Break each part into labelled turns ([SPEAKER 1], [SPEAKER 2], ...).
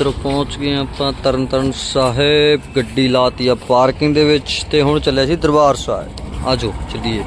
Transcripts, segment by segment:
[SPEAKER 1] ਇੱਧਰ ਪਹੁੰਚ ਗਏ ਹਾਂ ਆਪਾਂ ਤਰਨਤਾਰਨ ਸਾਹਿਬ, ਗੱਡੀ ਲਾਤੀ ਆ ਪਾਰਕਿੰਗ ਦੇ ਵਿੱਚ ਤੇ ਹੁਣ ਚੱਲਿਆ ਸੀ ਦਰਬਾਰ ਸਾਹਿਬ। ਆਜੋ, ਚੱਲੀਏ।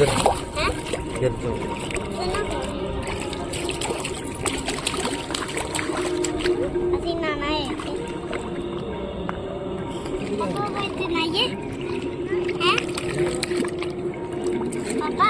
[SPEAKER 1] ਥੱਲੇ ਇੱਧਰ ਫਿਰ ਤੋਂ
[SPEAKER 2] ਅਸੀਂ ਨਾਨਾ ਹੈ ਪਾਪਾ ਬੈਠੇ ਨਾਈਏ ਹੈ ਪਾਪਾ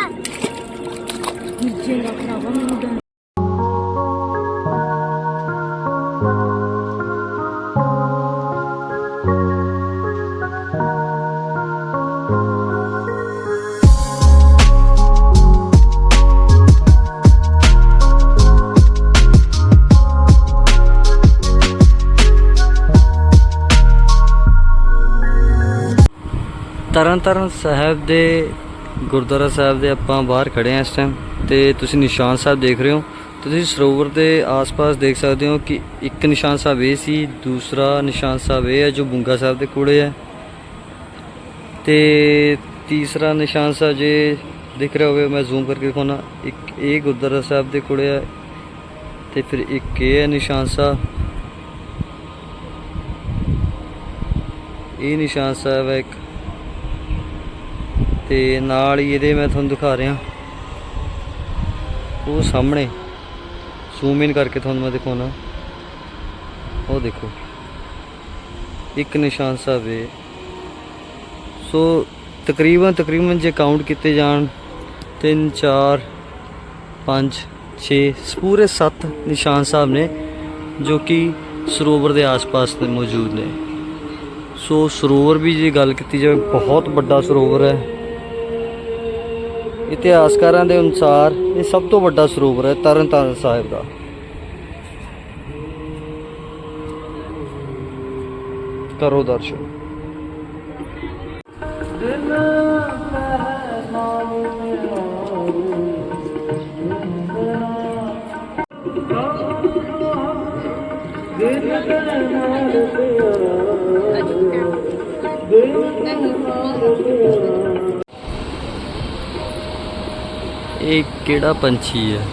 [SPEAKER 1] ਤਰਨਤਾਰਨ ਸਾਹਿਬ ਦੇ ਗੁਰਦੁਆਰਾ ਸਾਹਿਬ ਦੇ ਆਪਾਂ ਬਾਹਰ ਖੜੇ ਆ ਇਸ ਟਾਈਮ ਤੇ ਤੁਸੀਂ ਨਿਸ਼ਾਨ ਸਾਹਿਬ ਦੇਖ ਰਹੇ ਹੋ। ਤੁਸੀਂ ਸਰੋਵਰ ਦੇ ਆਸ-ਪਾਸ ਦੇਖ ਸਕਦੇ ਹੋ ਕਿ ਇੱਕ ਨਿਸ਼ਾਨ ਸਾਹਿਬ ਇਹ ਸੀ, ਦੂਸਰਾ ਨਿਸ਼ਾਨ ਸਾਹਿਬ ਇਹ ਹੈ ਜੋ ਬੁੰਗਾ ਸਾਹਿਬ ਦੇ ਕੋਲੇ ਹੈ। ਤੇ ਤੀਸਰਾ ਨਿਸ਼ਾਨ ਸਾਹਿਬ ਜੇ ਦਿਖ ਰਿਹਾ ਹੋਵੇ, ਮੈਂ ਜ਼ੂਮ ਕਰਕੇ ਦਿਖਾਉਣਾ, ਇੱਕ ਇਹ ਗੁਰਦੁਆਰਾ ਸਾਹਿਬ ਦੇ ਕੋਲੇ ਹੈ ਤੇ ਫਿਰ ਇੱਕ ਇਹ ਹੈ ਨਿਸ਼ਾਨ ਸਾਹਿਬ। ਇਹ ਨਿਸ਼ਾਨ ਸਾਹਿਬ ਹੈ ਇੱਕ ਤੇ ਨਾਲ ਹੀ ਇਹਦੇ ਮੈਂ ਤੁਹਾਨੂੰ ਦਿਖਾ ਰਿਹਾ। ਉਹ ਸਾਹਮਣੇ ਜ਼ੂਮ ਇਨ ਕਰਕੇ ਤੁਹਾਨੂੰ ਮੈਂ ਦਿਖਾਉਣਾ। ਉਹ ਦੇਖੋ, ਇੱਕ ਨਿਸ਼ਾਨ ਸਾਹਿਬ ਹੈ। ਸੋ ਤਕਰੀਬਨ ਤਕਰੀਬਨ ਜੇ ਕਾਊਂਟ ਕੀਤੇ ਜਾਣ 3 4 5 6 ਪੂਰੇ 7 ਨਿਸ਼ਾਨ ਸਾਹਿਬ ਨੇ, ਜੋ ਕਿ ਸਰੋਵਰ ਦੇ ਆਸ-ਪਾਸ ਤੇ ਮੌਜੂਦ ਨੇ। ਸੋ ਸਰੋਵਰ ਵੀ ਜੇ ਗੱਲ ਕੀਤੀ ਜਾਵੇ, ਬਹੁਤ ਵੱਡਾ ਸਰੋਵਰ ਹੈ। ਇਤਿਹਾਸਕਾਰਾਂ ਦੇ ਅਨੁਸਾਰ ਇਹ ਸਭ ਤੋਂ ਵੱਡਾ ਸਰੂਪ ਹੈ ਤਰਨਤਾਰਨ ਸਾਹਿਬ ਦਾ। ਕਰੋ ਦਰਸ਼ਨ। ਇਹ ਕਿਹੜਾ ਪੰਛੀ ਹੈ?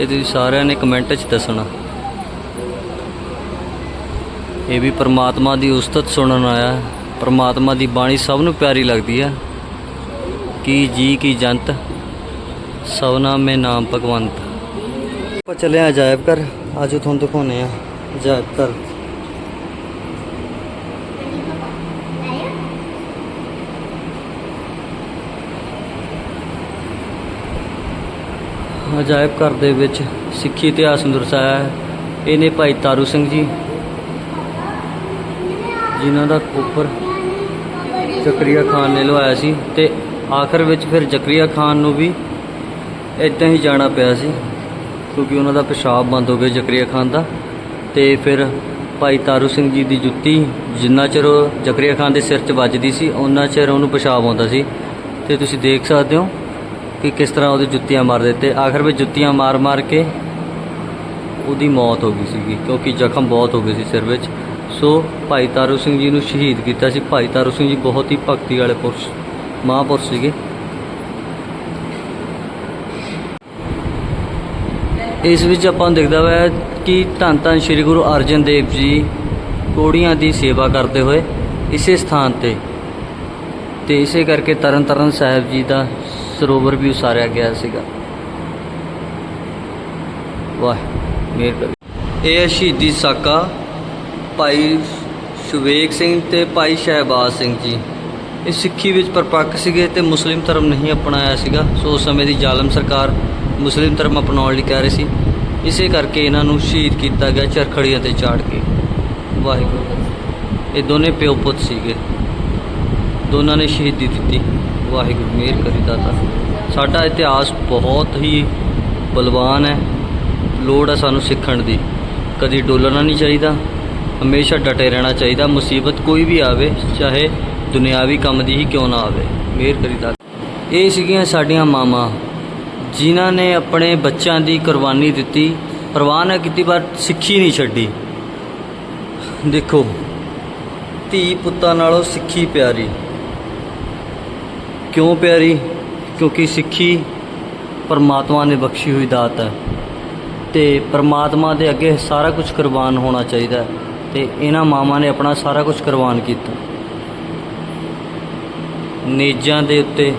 [SPEAKER 1] ਇਹ ਤੁਸੀਂ ਸਾਰਿਆਂ ਨੇ ਕਮੈਂਟ 'ਚ ਦੱਸਣਾ। ਇਹ ਵੀ ਪਰਮਾਤਮਾ ਦੀ ਉਸਤਤ ਸੁਣਨ ਆਇਆ ਪਰਮਾਤਮਾ ਦੀ ਬਾਣੀ ਸਭ ਨੂੰ ਪਿਆਰੀ ਲੱਗਦੀ ਹੈ। ਕੀ ਜੀ, ਕੀ ਜੰਤ ਸਵਨਾ ਮੇ ਨਾਮ ਭਗਵੰਤ। ਆਪਾਂ ਚੱਲੇ ਹਾਂ ਅਜਾਇਬ ਘਰ। ਅੱਜ ਤੁਹਾਨੂੰ ਦਿਖਾਉਨੇ ਆ ਅਜਾਇਬ ਘਰ। ਅਜਾਇਬ ਘਰ ਦੇ ਵਿੱਚ ਸਿੱਖੀ ਇਤਿਹਾਸ ਨੂੰ ਦਰਸਾਇਆ ਹੈ। ਇਹਨੇ ਭਾਈ ਤਾਰੂ ਸਿੰਘ ਜੀ, ਜਿਨ੍ਹਾਂ ਦਾ ਉੱਪਰ ਜ਼ਕਰੀਆ ਖਾਨ ਨੇ ਲਵਾਇਆ ਸੀ ਤੇ ਆਖਰ ਵਿੱਚ ਫਿਰ ਜ਼ਕਰੀਆ ਖਾਨ ਨੂੰ ਵੀ ਇਦਾਂ ਹੀ ਜਾਣਾ ਪਿਆ ਸੀ, ਕਿਉਂਕਿ ਉਹਨਾਂ ਦਾ ਪਿਸ਼ਾਬ ਬੰਦ ਹੋ ਗਿਆ ਜ਼ਕਰੀਆ ਖਾਨ ਦਾ। ਤੇ ਫਿਰ ਭਾਈ ਤਾਰੂ ਸਿੰਘ ਜੀ ਦੀ ਜੁੱਤੀ ਜਿੰਨਾ ਚਿਰ ਉਹ ਜ਼ਕਰੀਆ ਖਾਨ ਦੇ ਸਿਰ 'ਚ ਵੱਜਦੀ ਸੀ ਉਹਨਾਂ ਚਿਰ ਉਹਨੂੰ ਪਿਸ਼ਾਬ ਆਉਂਦਾ ਸੀ। ਤੇ ਤੁਸੀਂ ਦੇਖ ਸਕਦੇ ਹੋ ਕਿ ਕਿਸ ਤਰ੍ਹਾਂ ਉਹਦੇ ਜੁੱਤੀਆਂ ਮਾਰ ਦਿੱਤੇ ਆਖਰ ਵਿੱਚ ਜੁੱਤੀਆਂ ਮਾਰ-ਮਾਰ ਕੇ ਉਹਦੀ ਮੌਤ ਹੋ ਗਈ ਸੀਗੀ, ਕਿਉਂਕਿ ਜ਼ਖਮ ਬਹੁਤ ਹੋ ਗਏ ਸੀ ਸਿਰ ਵਿੱਚ। ਸੋ ਭਾਈ ਤਾਰੂ ਸਿੰਘ ਜੀ ਨੂੰ ਸ਼ਹੀਦ ਕੀਤਾ ਸੀ। ਭਾਈ ਤਾਰੂ ਸਿੰਘ ਜੀ ਬਹੁਤ ਹੀ ਭਗਤੀ ਵਾਲੇ ਪੁਰਸ਼, ਮਹਾਂਪੁਰਸ਼ ਸੀਗੇ। ਇਸ ਵਿੱਚ ਆਪਾਂ ਦੇਖਦਾ ਹੋਇਆ ਕਿ ਧੰਨ ਧੰਨ ਸ੍ਰੀ ਗੁਰੂ ਅਰਜਨ ਦੇਵ ਜੀ ਕੋੜੀਆਂ ਦੀ ਸੇਵਾ ਕਰਦੇ ਹੋਏ ਇਸੇ ਸਥਾਨ ਤੇ ਤੇ ਇਸੇ ਕਰਕੇ ਤਰਨ ਤਾਰਨ ਸਾਹਿਬ ਜੀ ਦਾ ਸਰੋਵਰ ਵੀ ਉਸਾਰਿਆ ਗਿਆ ਸੀਗਾ। ਵਾਹ, ਮੇਰ ਕਰ ਇਹ ਸ਼ਹੀਦੀ ਸਾਕਾ ਭਾਈ ਸ਼ੁਵੇਕ ਸਿੰਘ ਤੇ ਭਾਈ ਸ਼ਹਿਬਾਜ਼ ਸਿੰਘ ਜੀ। ਇਹ ਸਿੱਖੀ ਵਿੱਚ ਪਰਪੱਕ ਸੀਗੇ ਤੇ ਮੁਸਲਿਮ ਧਰਮ ਨਹੀਂ ਅਪਣਾਇਆ ਸੀਗਾ। ਸੋ ਉਸ ਸਮੇਂ ਦੀ ਜ਼ਾਲਮ ਸਰਕਾਰ ਮੁਸਲਿਮ ਧਰਮ ਅਪਣਾਉਣ ਲਈ ਕਹਿ ਰਹੀ ਸੀ। ਇਸੇ ਕਰਕੇ ਇਹਨਾਂ ਨੂੰ ਸ਼ਹੀਦ ਕੀਤਾ ਗਿਆ ਚਰਖੜੀਆਂ ਤੇ ਚਾੜ ਕੇ। ਵਾਹਿਗੁਰੂ ਇਹ ਦੋਨੇ ਪਿਓ ਪੁੱਤ ਸੀਗੇ। ਦੋਨਾਂ ਨੇ ਸ਼ਹੀਦੀ ਦਿੱਤੀ। ਵਾਹਿਗੁਰੂ, ਮਿਹਰ ਕਰੀ ਦਾਤਾ। ਸਾਡਾ ਇਤਿਹਾਸ ਬਹੁਤ ਹੀ ਬਲਵਾਨ ਹੈ। ਲੋੜ ਹੈ ਸਾਨੂੰ ਸਿੱਖਣ ਦੀ। ਕਦੀ ਡੋਲਣਾ ਨਹੀਂ ਚਾਹੀਦਾ। ਹਮੇਸ਼ਾ ਡਟੇ ਰਹਿਣਾ ਚਾਹੀਦਾ। ਮੁਸੀਬਤ ਕੋਈ ਵੀ ਆਵੇ, ਚਾਹੇ ਦੁਨਿਆਵੀ ਕੰਮ ਦੀ ਹੀ ਕਿਉਂ ਨਾ ਆਵੇ। ਮਿਹਰ ਕਰੀ ਦਾਤਾ। ਇਹ ਸੀਗੀਆਂ ਸਾਡੀਆਂ ਮਾਵਾਂ, ਜਿਨ੍ਹਾਂ ਨੇ ਆਪਣੇ ਬੱਚਿਆਂ ਦੀ ਕੁਰਬਾਨੀ ਦਿੱਤੀ। ਪਰਵਾਹ ਨਾ ਕੀਤੀ, ਪਰ ਸਿੱਖੀ ਨਹੀਂ ਛੱਡੀ। ਦੇਖੋ, ਧੀ ਪੁੱਤਾਂ ਨਾਲੋਂ ਸਿੱਖੀ ਪਿਆਰੀ। ਕਿਉਂ ਪਿਆਰੀ? ਕਿਉਂਕਿ ਸਿੱਖੀ ਪਰਮਾਤਮਾ ਨੇ ਬਖਸ਼ੀ ਹੋਈ ਦਾਤ ਹੈ। ਤੇ ਪਰਮਾਤਮਾ ਦੇ ਅੱਗੇ ਸਾਰਾ ਕੁਝ ਕੁਰਬਾਨ ਹੋਣਾ ਚਾਹੀਦਾ ਹੈ ਤੇ ਇਹਨਾਂ ਮਾਵਾਂ ਨੇ ਆਪਣਾ ਸਾਰਾ ਕੁਝ ਕੁਰਬਾਨ ਕੀਤਾ। ਨੇਜਾਂ ਦੇ ਉੱਤੇ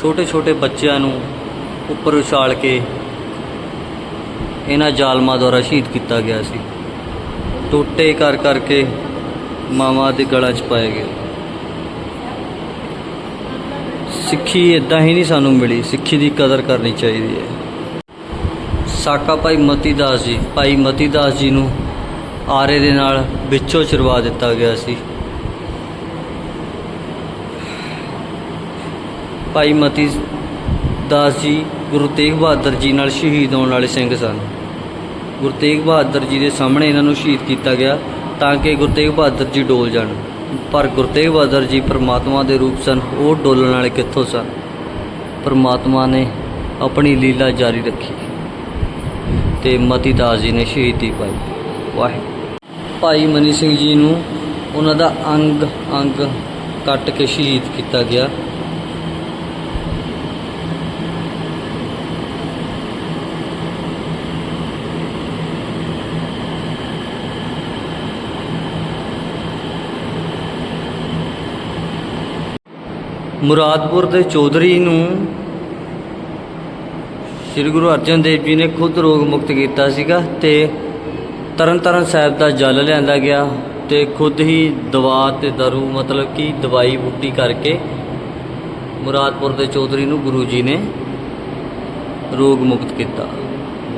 [SPEAKER 1] ਛੋਟੇ ਛੋਟੇ ਬੱਚਿਆਂ ਨੂੰ ਉੱਪਰ ਉਛਾਲ ਕੇ ਇਹਨਾਂ ਜ਼ਾਲਮਾਂ ਦੁਆਰਾ ਸ਼ਹੀਦ ਕੀਤਾ ਗਿਆ ਸੀ। ਟੋਟੇ ਕਰ ਕਰਕੇ ਮਾਵਾਂ ਦੇ ਗਲਾਂ 'ਚ ਪਾਏ ਗਏ ਸਿੱਖੀ ਇਦਾਂ ਹੀ ਨਹੀਂ ਸਾਨੂੰ ਮਿਲੀ। ਸਿੱਖੀ ਦੀ ਕਦਰ ਕਰਨੀ ਚਾਹੀਦੀ ਹੈ। ਸਾਕਾ ਭਾਈ ਮਤੀ ਦਾਸ ਜੀ, ਭਾਈ ਮਤੀ ਦਾਸ ਜੀ ਨੂੰ ਆਰੇ ਦੇ ਨਾਲ ਵਿੱਚੋਂ ਚਰਵਾ ਦਿੱਤਾ ਗਿਆ ਸੀ। ਭਾਈ ਮਤੀ ਦਾਸ ਜੀ ਗੁਰੂ ਤੇਗ ਬਹਾਦਰ ਜੀ ਨਾਲ ਸ਼ਹੀਦ ਹੋਣ ਵਾਲੇ ਸਿੰਘ ਸਨ। ਗੁਰੂ ਤੇਗ ਬਹਾਦਰ ਜੀ ਦੇ ਸਾਹਮਣੇ ਇਹਨਾਂ ਨੂੰ ਸ਼ਹੀਦ ਕੀਤਾ ਗਿਆ ਤਾਂ ਕਿ ਗੁਰੂ ਤੇਗ ਬਹਾਦਰ ਜੀ ਡੋਲ ਜਾਣ। ਪਰ ਗੁਰੂ ਤੇਗ ਬਹਾਦਰ ਜੀ ਪਰਮਾਤਮਾ ਦੇ ਰੂਪ ਸਨ, ਉਹ ਡੋਲਣ ਵਾਲੇ ਕਿੱਥੋਂ ਸਨ? ਪਰਮਾਤਮਾ ਨੇ ਆਪਣੀ ਲੀਲਾ ਜਾਰੀ ਰੱਖੀ ਤੇ ਮਤੀ ਦਾਸ ਜੀ ਨੇ ਸ਼ਹੀਦੀ ਪਾਈ। ਵਾਹਿਗੁਰੂ। ਭਾਈ ਮਨੀ ਸਿੰਘ ਜੀ ਨੂੰ ਉਹਨਾਂ ਦਾ ਅੰਗ ਅੰਗ ਕੱਟ ਕੇ ਸ਼ਹੀਦ ਕੀਤਾ ਗਿਆ। ਮੁਰਾਦਪੁਰ ਦੇ ਚੌਧਰੀ ਨੂੰ ਸ੍ਰੀ ਗੁਰੂ ਅਰਜਨ ਦੇਵ ਜੀ ਨੇ ਖੁਦ ਰੋਗ ਮੁਕਤ ਕੀਤਾ ਸੀਗਾ ਤੇ ਤਰਨਤਾਰਨ ਸਾਹਿਬ ਦਾ ਜਲ ਲਿਆਂਦਾ ਗਿਆ ਤੇ ਖੁਦ ਹੀ ਦਵਾ ਤੇ ਦਰੂ ਮਤਲਬ ਕਿ ਦਵਾਈ ਬੂਟੀ ਕਰਕੇ ਮੁਰਾਦਪੁਰ ਦੇ ਚੌਧਰੀ ਨੂੰ ਗੁਰੂ ਜੀ ਨੇ ਰੋਗ ਮੁਕਤ ਕੀਤਾ।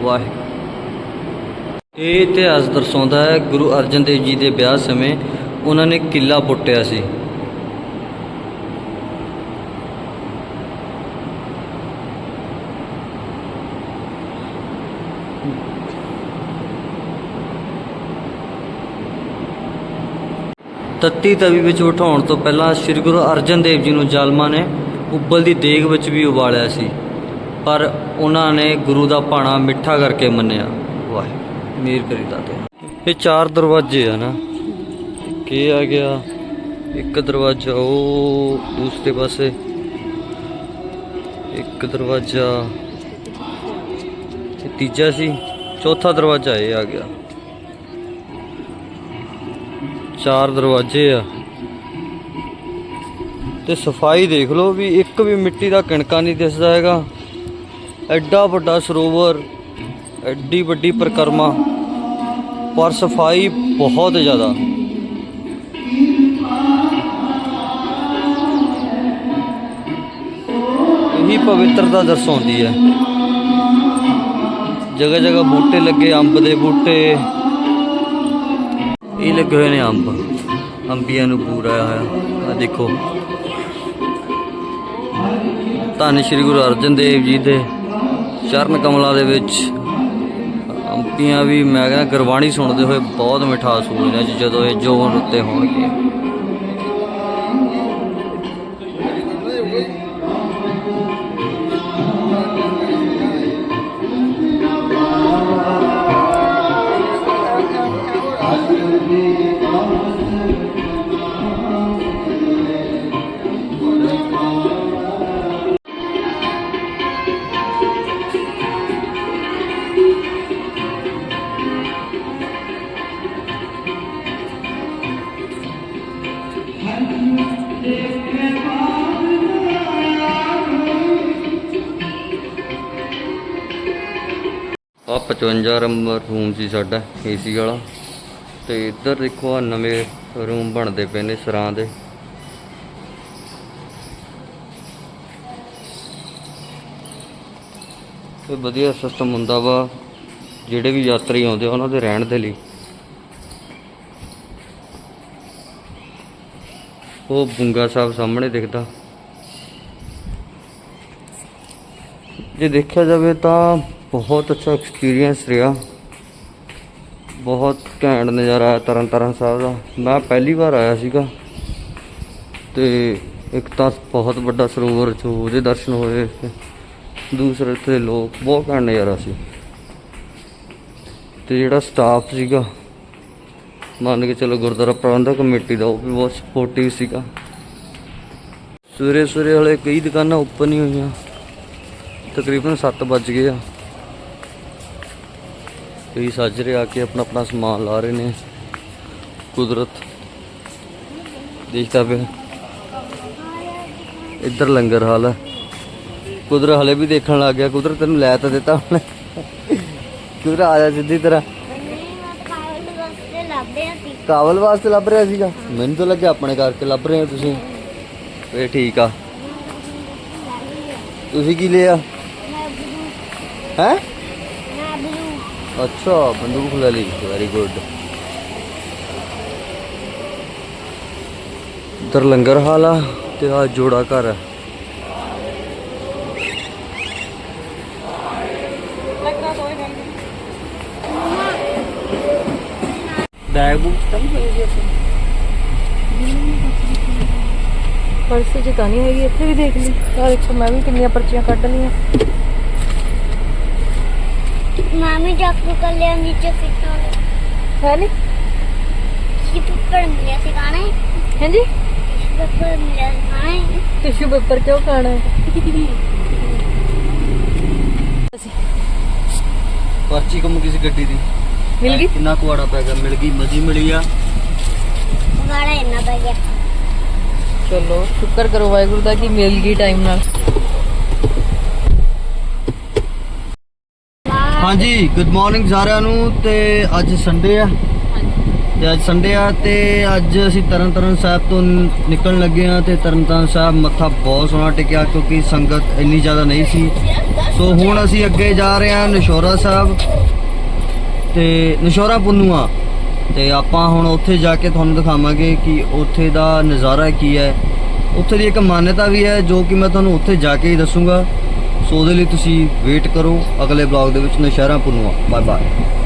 [SPEAKER 1] ਵਾਹਿਗੁਰੂ। ਇਹ ਇਤਿਹਾਸ ਦਰਸਾਉਂਦਾ ਹੈ ਗੁਰੂ ਅਰਜਨ ਦੇਵ ਜੀ ਦੇ ਵਿਆਹ ਸਮੇਂ ਉਹਨਾਂ ਨੇ ਕਿਲਾ ਪੁੱਟਿਆ ਸੀ। ਤੱਤੀ ਤਵੀ ਵਿੱਚ ਉਠਾਉਣ ਤੋਂ ਪਹਿਲਾਂ ਸ੍ਰੀ ਗੁਰੂ ਅਰਜਨ ਦੇਵ ਜੀ ਨੂੰ ਜ਼ਾਲਮਾਂ ਨੇ ਉੱਬਲ ਦੀ ਦੇਗ ਵਿੱਚ ਵੀ ਉਬਾਲਿਆ ਸੀ। ਪਰ ਉਹਨਾਂ ਨੇ ਗੁਰੂ ਦਾ ਭਾਣਾ ਮਿੱਠਾ ਕਰਕੇ ਮੰਨਿਆ। ਵਾਹਿਗੁਰੂ ਮੇਰ ਕਰੀ ਦਾਤੇ। ਇਹ ਚਾਰ ਦਰਵਾਜ਼ੇ ਆ ਨਾ। ਕੀ ਆ ਗਿਆ, ਇੱਕ ਦਰਵਾਜ਼ਾ ਉਹ ਦੂਸਰੇ ਪਾਸੇ। ਇੱਕ ਦਰਵਾਜ਼ਾ ਤੀਜਾ ਸੀ। ਚੌਥਾ ਦਰਵਾਜ਼ਾ ਇਹ ਆ ਗਿਆ। ਚਾਰ ਦਰਵਾਜ਼ੇ ਆ। ਤੇ ਸਫ਼ਾਈ ਦੇਖ ਲਓ ਵੀ ਇੱਕ ਵੀ ਮਿੱਟੀ ਦਾ ਕਿਣਕਾ ਨਹੀਂ ਦਿਸਦਾ ਹੈਗਾ। ਐਡਾ ਵੱਡਾ ਸਰੋਵਰ, ਐਡੀ ਵੱਡੀ ਪਰਿਕਰਮਾ। ਪਰ ਸਫ਼ਾਈ ਬਹੁਤ ਜ਼ਿਆਦਾ। ਇਹੀ ਪਵਿੱਤਰਤਾ ਦਰਸਾਉਂਦੀ ਹੈ। ਜਗ੍ਹਾ ਜਗ੍ਹਾ ਬੂਟੇ ਲੱਗੇ, ਅੰਬ ਦੇ ਬੂਟੇ। ਇਹ ਲੱਗੇ ਹੋਏ ਨੇ ਅੰਬ। ਅੰਬੀਆਂ ਨੂੰ ਪੂਰਾ ਹੋਇਆ। ਆ ਦੇਖੋ। ਧੰਨ ਸ਼੍ਰੀ ਗੁਰੂ ਅਰਜਨ ਦੇਵ ਜੀ ਦੇ ਚਰਨ ਕਮਲਾਂ ਦੇ ਵਿੱਚ ਅੰਬੀਆਂ ਵੀ ਮੈਂ ਕਹਿੰਦਾ ਗੁਰਬਾਣੀ ਸੁਣਦੇ ਹੋਏ ਬਹੁਤ ਮਿਠਾਸ ਹੋਈ ਨੇ ਜਦੋਂ ਇਹ ਜੋਨ ਉੱਤੇ ਹੋਣਗੇ। 55 ਨੰਬਰ ਰੂਮ ਸੀ ਸਾਡਾ ਏਸੀ ਵਾਲਾ। ਤੇ ਇੱਧਰ ਦੇਖੋ ਆ ਨਵੇਂ ਰੂਮ ਬਣਦੇ ਪਏ ਨੇ ਸਰਾਂ ਦੇ। ਤੇ ਵਧੀਆ ਸਿਸਟਮ ਹੁੰਦਾ ਵਾ, ਜਿਹੜੇ ਵੀ ਯਾਤਰੀ ਆਉਂਦੇ ਆ, ਉਹਨਾਂ ਦੇ ਰਹਿਣ ਦੇ ਲਈ। ਉਹ ਬੁੰਗਾ ਸਾਹਿਬ ਸਾਹਮਣੇ ਦਿਖਦਾ। ਜੇ ਦੇਖਿਆ ਜਾਵੇ ਤਾਂ ਬਹੁਤ ਅੱਛਾ ਐਕਸਪੀਰੀਅੰਸ ਰਿਹਾ। ਬਹੁਤ ਘੈਂਟ ਨਜ਼ਾਰਾ ਆਇਆ ਤਰਨ ਤਾਰਨ ਸਾਹਿਬ ਦਾ। ਮੈਂ ਪਹਿਲੀ ਵਾਰ ਆਇਆ ਸੀਗਾ। ਤੇ ਇੱਕ ਤਾਂ ਬਹੁਤ ਵੱਡਾ ਸਰੋਵਰ ਚ ਉਹਦੇ ਦਰਸ਼ਨ ਹੋਏ ਦੂਸਰੇ ਤੇ ਲੋਕ, ਬਹੁਤ ਘੈਂਟ ਨਜ਼ਾਰਾ ਸੀ। ਤੇ ਜਿਹੜਾ ਸਟਾਫ ਸੀਗਾ, ਮੰਨ ਕੇ ਚਲੋ ਗੁਰਦੁਆਰਾ ਪ੍ਰਬੰਧਕ ਕਮੇਟੀ ਦਾ, ਉਹ ਵੀ ਬਹੁਤ ਸਪੋਰਟਿਵ ਸੀਗਾ। ਸਵੇਰੇ ਸਵੇਰੇ ਵਾਲੇ ਕਈ ਦੁਕਾਨਾਂ ਓਪਨ ਹੀ ਹੋਈਆਂ। ਤਕਰੀਬਨ 7 ਵੱਜ ਗਏ ਆ। ਕਈ ਸਾਜਰੇ ਆ ਕੇ ਆਪਣਾ ਆਪਣਾ ਸਮਾਨ ਲਾ ਰਹੇ ਨੇ। ਕੁਦਰਤ। ਦੇਖਦਾ ਪਿਆ। ਇੱਧਰ ਲੰਗਰ ਹਾਲ ਹੈ ਕੁਦਰਤ ਹਲੇ ਵੀ ਦੇਖਣ ਲੱਗ ਗਿਆ। ਕੁਦਰਤ ਤੈਨੂੰ ਲੈ ਤਾਂ ਦਿੱਤਾ ਹੁਣ ਕੁਦਰਤ ਆ ਜਾ ਸਿੱਧੀ ਤਰ੍ਹਾਂ।
[SPEAKER 2] ਵਾਸਤੇ ਲੱਭ ਰਿਹਾ
[SPEAKER 1] ਕਾਵਲ ਵਾਸਤੇ ਲੱਭ ਰਿਹਾ ਸੀਗਾ। ਮੈਨੂੰ ਤਾਂ ਲੱਗਿਆ ਆਪਣੇ ਕਰਕੇ ਲੱਭ ਰਹੇ ਹੋ ਤੁਸੀਂ। ਫੇਰ ਠੀਕ ਆ। ਤੁਸੀਂ ਕੀ ਲਿਆ?
[SPEAKER 2] ਮੈਂ
[SPEAKER 1] ਹੈ? ਅੱਛਾ ਬੰਦੂਕ ਲੈ ਲਈ। ਵੈਰੀ ਗੁੱਡ ਇੱਧਰ ਲੰਗਰ ਹਾਲ ਆ ਤੇ ਆ ਜੋੜਾ ਘਰ ਹੈ ਬੈਗ ਬੁੱਕ ਤਾਂ ਨਹੀਂ ਜੀ
[SPEAKER 3] ਪਰਸ ਚ ਤਾਂ ਨਹੀਂ ਹੈਗੀ ਇੱਥੇ ਵੀ ਦੇਖ ਲਈ। ਯਾਰ ਇੱਕ ਮੈਂ ਵੀ ਕਿੰਨੀਆਂ ਪਰਚੀਆਂ ਕੱਢ ਲਈਆਂ।
[SPEAKER 2] ਮਾਮੀ ਜਾਕੂ ਕੱਲਿਆਂ ਨੀਚੇ ਫਿੱਟੋ
[SPEAKER 3] ਹੈ ਨਹੀਂ
[SPEAKER 2] ਕੀ ਪੇਪਰ ਮਿਲਿਆ ਸੀ ਹੈ
[SPEAKER 3] ਹਾਂਜੀ?
[SPEAKER 2] ਪੇਪਰ ਮਿਲਿਆ ਸੀ ਹੈ
[SPEAKER 3] ਟਿਸ਼ੂ ਪੇਪਰ ਕਿਉਂ ਖਾਣਾ ਹੈ?
[SPEAKER 1] ਪਰਚੀ ਕੰਮ ਕਿਸੇ ਗੱਡੀ ਦੀ।
[SPEAKER 3] ਮਿਲ ਗਈ?
[SPEAKER 1] ਕਿੰਨਾ ਕੁਆੜਾ ਪੈ ਗਿਆ ਮਿਲ ਗਈ ਮਜੀ ਮਿਲੀ ਆ।
[SPEAKER 2] ਗਾੜਾ ਇੰਨਾ ਪੈ ਗਿਆ।
[SPEAKER 3] ਚਲੋ ਸ਼ੁਕਰ ਕਰੋ ਵਾਹਿਗੁਰੂ ਦਾ ਕਿ ਮਿਲ ਗਈ ਟਾਈਮ ਨਾਲ।
[SPEAKER 1] ਹਾਂਜੀ ਗੁੱਡ ਮਾਰਨਿੰਗ ਸਾਰਿਆਂ ਨੂੰ ਤੇ ਅੱਜ ਸੰਡੇ ਆ। ਤੇ ਅੱਜ ਸੰਡੇ ਆ ਤੇ ਅੱਜ ਅਸੀਂ ਤਰਨਤਾਰਨ ਸਾਹਿਬ ਤੋਂ ਨਿਕਲਣ ਲੱਗੇ ਆ ਤੇ ਤਰਨਤਾਰਨ ਸਾਹਿਬ ਮੱਥਾ ਬਹੁਤ ਸੋਹਣਾ ਟਿਕਿਆ ਕਿਉਂਕਿ ਸੰਗਤ ਇੰਨੀ ਜ਼ਿਆਦਾ ਨਹੀਂ ਸੀ। ਸੋ ਹੁਣ ਅਸੀਂ ਅੱਗੇ ਜਾ ਰਹੇ ਹਾਂ ਨਸ਼ੋਰਾ ਸਾਹਿਬ ਤੇ ਨਸ਼ੋਰਾ ਪੁੰਨੂਆ ਤੇ ਆਪਾਂ ਹੁਣ ਉੱਥੇ ਜਾ ਕੇ ਤੁਹਾਨੂੰ ਦਿਖਾਵਾਂਗੇ ਕਿ ਉੱਥੇ ਦਾ ਨਜ਼ਾਰਾ ਕੀ ਹੈ। ਉੱਥੇ ਦੀ ਇੱਕ ਮਾਨਤਾ ਵੀ ਹੈ ਜੋ ਕਿ ਮੈਂ ਤੁਹਾਨੂੰ ਉੱਥੇ ਜਾ ਕੇ ਹੀ ਦੱਸੂਗਾ। ਸੋ ਉਹਦੇ ਲਈ ਤੁਸੀਂ ਵੇਟ ਕਰੋ ਅਗਲੇ ਬਲੌਗ ਦੇ ਵਿੱਚ ਨਸ਼ਹਿਰਾ ਪੁੰਨੂਆ ਬਾਏ ਬਾਏ